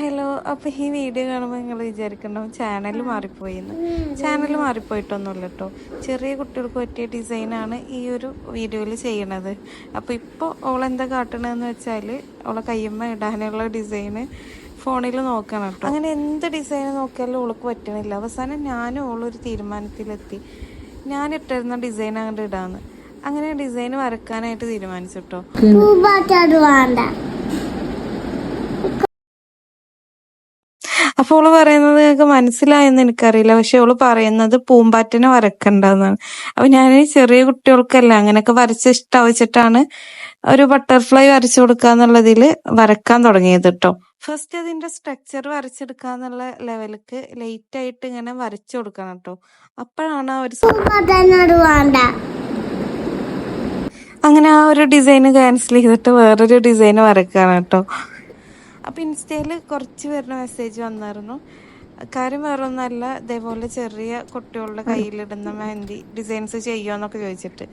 Hello അപ്പോൾ ഈ video കാണുമ്പോൾ നിങ്ങൾ വിചാരിക്കണ്ടാവും ചാനൽ മാറിപ്പോയിന്ന്. ചാനൽ മാറിപ്പോയിട്ടൊന്നുമില്ല കേട്ടോ ചെറിയ കുട്ടികൾക്ക് പറ്റിയ ഡിസൈനാണ് ഈ ഒരു വീഡിയോയിൽ ചെയ്യണത്. അപ്പോൾ ഇപ്പോൾ ഓളെന്താ കാട്ടണതെന്ന് വെച്ചാൽ ഓളെ കയ്യമ്മ ഇടാനുള്ള ഡിസൈന് ഫോണിൽ നോക്കണം കേട്ടോ അങ്ങനെ എന്ത് ഡിസൈൻ നോക്കിയാലും ഓൾക്ക് പറ്റണില്ല. അവസാനം ഞാനും ഓളൊരു തീരുമാനത്തിലെത്തി. ഞാൻ ഇട്ടിരുന്ന ഡിസൈൻ അങ്ങോട്ട് ഇടാന്ന്. അങ്ങനെ ഡിസൈൻ വരക്കാനായിട്ട് തീരുമാനിച്ചു കേട്ടോ വേണ്ട ഓൾ പറയുന്നത് ഞങ്ങൾക്ക് മനസ്സിലായെന്ന് എനിക്കറിയില്ല. പക്ഷെ ഓൾ പറയുന്നത് പൂമ്പാറ്റനെ വരക്കണ്ടെന്നാണ് അപ്പൊ ഞാൻ ചെറിയ കുട്ടികൾക്കല്ല അങ്ങനെയൊക്കെ വരച്ച് ഇഷ്ടാവിച്ചിട്ടാണ് ഒരു ബട്ടർഫ്ലൈ വരച്ചു കൊടുക്കുക എന്നുള്ളതിൽ വരക്കാൻ തുടങ്ങിയത് കേട്ടോ ഫസ്റ്റ് അതിന്റെ സ്ട്രക്ചർ വരച്ചെടുക്കുക എന്നുള്ള ലെവലിക്ക് ലേറ്റ് ആയിട്ട് ഇങ്ങനെ വരച്ചു കൊടുക്കണം കേട്ടോ അപ്പോഴാണ് ആ ഒരു അങ്ങനെ ആ ഒരു ഡിസൈൻ ക്യാൻസൽ ചെയ്തിട്ട് വേറൊരു ഡിസൈൻ വരക്കാണ് കേട്ടോ അപ്പോൾ ഇൻസ്റ്റയിൽ കുറച്ച് പേരുടെ മെസ്സേജ് വന്നായിരുന്നു. കാര്യം വേറെ ഒന്നല്ല ഇതേപോലെ ചെറിയ കുട്ടികളുടെ കയ്യിലിടുന്ന മെഹന്തി ഡിസൈൻസ് ചെയ്യുമോന്നൊക്കെ ചോദിച്ചിട്ട്.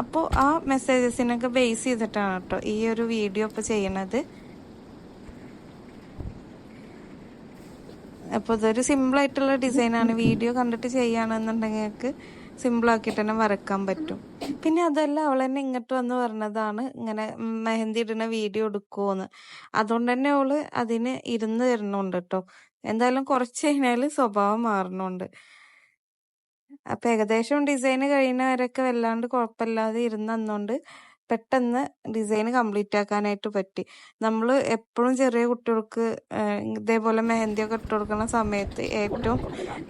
അപ്പോൾ ആ മെസ്സേജസിനൊക്കെ ബേസ് ചെയ്തിട്ടാണ് കേട്ടോ ഈ ഒരു വീഡിയോ ഇപ്പോൾ ചെയ്യണത്. അപ്പോൾ ഇതൊരു സിമ്പിൾ ആയിട്ടുള്ള ഡിസൈനാണ് വീഡിയോ കണ്ടിട്ട് ചെയ്യുകയാണെന്നുണ്ടെങ്കിൽ നിങ്ങൾക്ക് സിമ്പിൾ ആക്കിയിട്ട് തന്നെ വരക്കാൻ പറ്റും. പിന്നെ അതല്ല അവൾ തന്നെ ഇങ്ങോട്ട് വന്ന് പറഞ്ഞതാണ് ഇങ്ങനെ മെഹന്തി ഇടുന്ന വീഡിയോ എടുക്കുമോന്ന് അതുകൊണ്ട് തന്നെ അവൾ അതിന് ഇരുന്ന് തരുന്നുണ്ട് കേട്ടോ എന്തായാലും കുറച്ച് കഴിഞ്ഞാൽ സ്വഭാവം മാറുന്നുണ്ട്. അപ്പൊ ഏകദേശം ഡിസൈന് കഴിയുന്നവരൊക്കെ വല്ലാണ്ട് കുഴപ്പമില്ലാതെ ഇരുന്ന് തന്നോണ്ട് പെട്ടെന്ന് ഡിസൈൻ കംപ്ലീറ്റ് ആക്കാനായിട്ട് പറ്റി. നമ്മൾ എപ്പോഴും ചെറിയ കുട്ടികൾക്ക് ഇതേപോലെ മെഹന്തിയൊക്കെ ഇട്ട് കൊടുക്കുന്ന സമയത്ത് ഏറ്റവും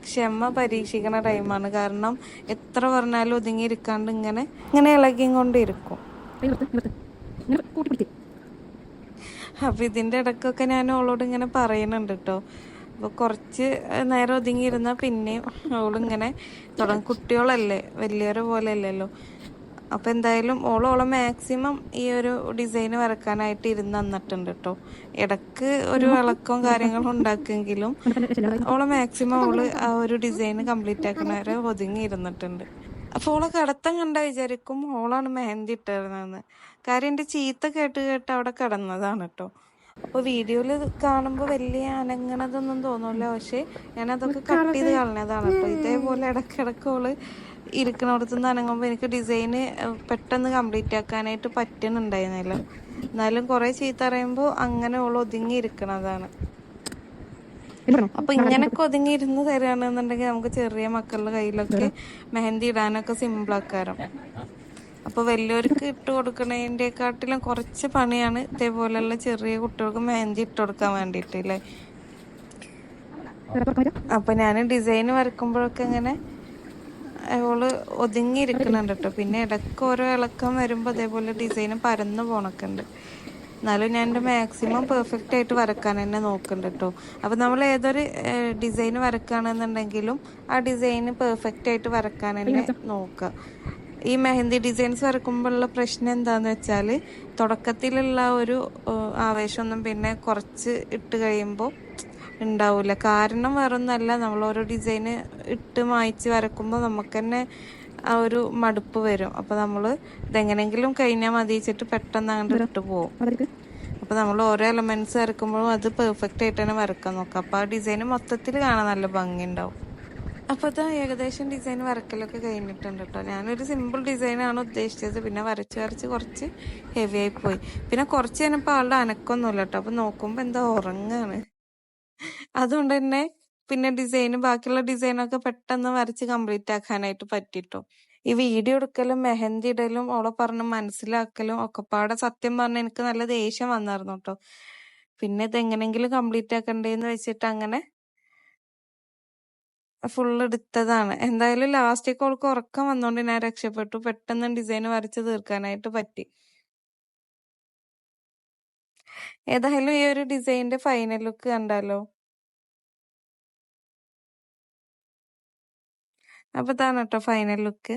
ക്ഷമ പരീക്ഷിക്കുന്ന ടൈമാണ്. കാരണം എത്ര പറഞ്ഞാലും ഒതുങ്ങിയിരിക്കാണ്ട് ഇങ്ങനെ ഇങ്ങനെ ഇളകിയും കൊണ്ടിരിക്കും അപ്പൊ ഇതിന്റെ ഇടയ്ക്കൊക്കെ ഞാൻ ഓളോട് ഇങ്ങനെ പറയുന്നുണ്ട് കേട്ടോ അപ്പൊ കുറച്ച് നേരം ഒതുങ്ങിയിരുന്ന പിന്നെയും അവളിങ്ങനെ തുടങ്ങും. കുട്ടികളല്ലേ വലിയവരെ പോലെ അല്ലല്ലോ അപ്പൊ എന്തായാലും ഓളോളം മാക്സിമം ഈ ഒരു ഡിസൈൻ വരക്കാനായിട്ട് ഇരുന്ന് തന്നിട്ടുണ്ട് കേട്ടോ ഇടയ്ക്ക് ഒരു വിളക്കവും കാര്യങ്ങളും ഉണ്ടാക്കുമെങ്കിലും ഓളെ മാക്സിമം അവൾ ആ ഒരു ഡിസൈൻ കംപ്ലീറ്റ് ആക്കുന്നവരെ ഒതുങ്ങി ഇരുന്നിട്ടുണ്ട്. അപ്പൊ ഓളെ കിടത്തം കണ്ട വിചാരിക്കും ഓളാണ് മെഹന്തി ഇട്ടിരുന്നതെന്ന് കാര്യം എന്റെ ചീത്ത കേട്ട് കേട്ട് അവിടെ കിടന്നതാണ് കേട്ടോ അപ്പൊ വീഡിയോയിൽ കാണുമ്പോ വലിയ അനങ്ങണതൊന്നും തോന്നൂല പക്ഷെ ഞാൻ അതൊക്കെ കട്ട് ചെയ്ത് കളഞ്ഞതാണ്. അപ്പൊ ഇതേപോലെ ഇടക്കിടക്ക് ഓൾ ഇരിക്കണോടത്തുനിന്ന് അനങ്ങുമ്പോ എനിക്ക് ഡിസൈന് പെട്ടെന്ന് കംപ്ലീറ്റ് ആക്കാനായിട്ട് പറ്റുന്നുണ്ടായിരുന്നില്ല എന്നാലും കൊറേ ചീത്ത അറിയുമ്പോ അങ്ങനെ ഓൾ ഒതുങ്ങി ഇരിക്കണതാണ്. അപ്പൊ ഇങ്ങനൊക്കെ ഒതുങ്ങി ഇരുന്ന് തരാണെന്നുണ്ടെങ്കിൽ നമുക്ക് ചെറിയ മക്കളുടെ കയ്യിലൊക്കെ മെഹന്തി ഇടാനൊക്കെ സിമ്പിൾ ആക്കാരം. അപ്പൊ വലിയവർക്ക് ഇട്ട് കൊടുക്കണതിന്റെക്കാട്ടിലും കുറച്ച് പണിയാണ്. ഇതേപോലെയുള്ള ചെറിയ കുട്ടികൾക്ക് മെഹന്തി ഇട്ട് കൊടുക്കാൻ വേണ്ടിയിട്ട് അല്ലേ അപ്പൊ ഞാൻ ഡിസൈൻ വരക്കുമ്പോഴൊക്കെ ഇങ്ങനെ അവൾ ഒതുങ്ങിയിരിക്കണുണ്ട് കേട്ടോ പിന്നെ ഇടയ്ക്ക് ഓരോ ഇളക്കം വരുമ്പോൾ അതേപോലെ ഡിസൈൻ പരന്നു പോണൊക്കെ ഉണ്ട് എന്നാലും ഞാൻ എന്റെ മാക്സിമം പെർഫെക്റ്റ് ആയിട്ട് വരക്കാൻ തന്നെ നോക്കുന്നുണ്ട് കേട്ടോ അപ്പൊ നമ്മൾ ഏതൊരു ഡിസൈൻ വരക്കുകയാണെന്നുണ്ടെങ്കിലും ആ ഡിസൈൻ പെർഫെക്റ്റ് ആയിട്ട് വരക്കാൻ തന്നെ നോക്കുക ഈ മെഹന്തി ഡിസൈൻസ് വരക്കുമ്പോഴുള്ള പ്രശ്നം എന്താന്ന് വെച്ചാൽ തുടക്കത്തിലുള്ള ഒരു ആവേശമൊന്നും പിന്നെ കുറച്ച് ഇട്ട് കഴിയുമ്പോൾ ഉണ്ടാവില്ല കാരണം വേറൊന്നല്ല നമ്മൾ ഓരോ ഡിസൈന് ഇട്ട് മായ്ച്ച് വരക്കുമ്പോൾ നമുക്ക് തന്നെ ആ ഒരു മടുപ്പ് വരും. അപ്പോൾ നമ്മൾ ഇതെങ്ങനെങ്കിലും കഴിഞ്ഞാൽ മതി വെച്ചിട്ട് പെട്ടെന്ന് അങ്ങോട്ട് ഇട്ട് പോകും അപ്പോൾ നമ്മൾ ഓരോ എലമെന്റ്സ് വരക്കുമ്പോഴും അത് പെർഫെക്റ്റ് ആയിട്ട് തന്നെ വരക്കാൻ നോക്കാം. അപ്പോൾ ആ ഡിസൈന് മൊത്തത്തിൽ കാണാൻ നല്ല ഭംഗി ഉണ്ടാവും അപ്പോൾ അത് ഏകദേശം ഡിസൈൻ വരക്കലൊക്കെ കഴിഞ്ഞിട്ടുണ്ട് കേട്ടോ ഞാനൊരു സിമ്പിൾ ഡിസൈനാണ് ഉദ്ദേശിച്ചത്. പിന്നെ വരച്ച് വരച്ച് കുറച്ച് ഹെവി ആയി പോയി. പിന്നെ കുറച്ച് കഴിഞ്ഞപ്പോൾ ആളുടെ അനക്കൊന്നുമില്ല കേട്ടോ അപ്പോൾ നോക്കുമ്പോൾ എന്താ ഉറങ്ങാണ്. അതുകൊണ്ട് തന്നെ പിന്നെ ഡിസൈൻ ബാക്കിയുള്ള ഡിസൈനൊക്കെ പെട്ടെന്ന് വരച്ച് കംപ്ലീറ്റ് ആക്കാനായിട്ട് പറ്റിട്ടോ. ഈ വീഡിയോ എടുക്കലും മെഹന്തി ഇടലും ഓളെ പറഞ്ഞ് മനസ്സിലാക്കലും ഒക്കെപ്പാടെ സത്യം പറഞ്ഞ എനിക്ക് നല്ല ദേഷ്യം വന്നായിരുന്നു കേട്ടോ പിന്നെ ഇത് എങ്ങനെങ്കിലും കംപ്ലീറ്റ് ആക്കണ്ടേന്ന് വെച്ചിട്ട് അങ്ങനെ ഫുൾ എടുത്തതാണ്. എന്തായാലും ലാസ്റ്റേക്ക് അവൾക്ക് ഉറക്കം വന്നോണ്ട് ഞാൻ രക്ഷപ്പെട്ടു. പെട്ടെന്ന് ഡിസൈൻ വരച്ച് തീർക്കാനായിട്ട് പറ്റി. ഏതായാലും ഈ ഒരു ഡിസൈനിന്റെ ഫൈനൽ ലുക്ക് കണ്ടാലോ? അപ്പൊ ഇതാണ് കേട്ടോ ഫൈനൽ ലുക്ക്